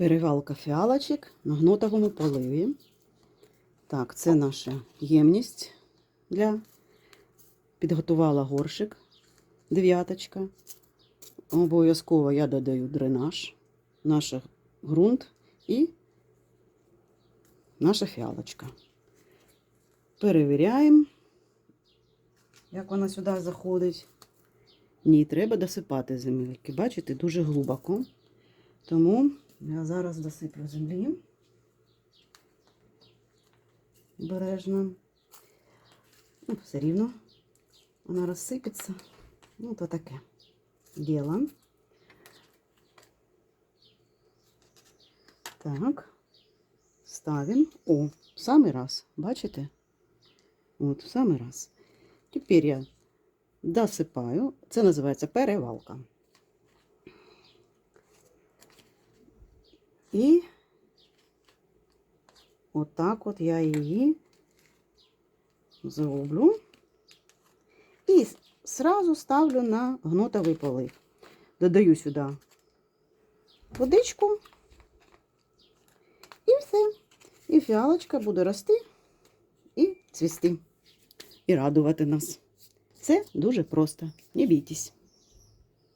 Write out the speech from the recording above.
Перевалка фіалочок на гнутовому поливі. Так, це наша ємність для підготувала горшик. Дев'яточка. Обов'язково я додаю дренаж, наш ґрунт і наша фіалочка. Перевіряємо, як вона сюди заходить. Ні, треба досипати земельки. Бачите, дуже глибоко. Тому я зараз досиплю землі. Бережно. Ну, все рівно вона розсипеться. Ну, то таке діло. Так, ставим. О, в самий раз, бачите? От, в самий раз. Тепер я досипаю. Це називається перевалка. І отак от я її зроблю. І сразу ставлю на гнутовий полив. Додаю сюди водичку. І все. І фіалочка буде рости і цвісти. І радувати нас. Це дуже просто. Не бійтесь.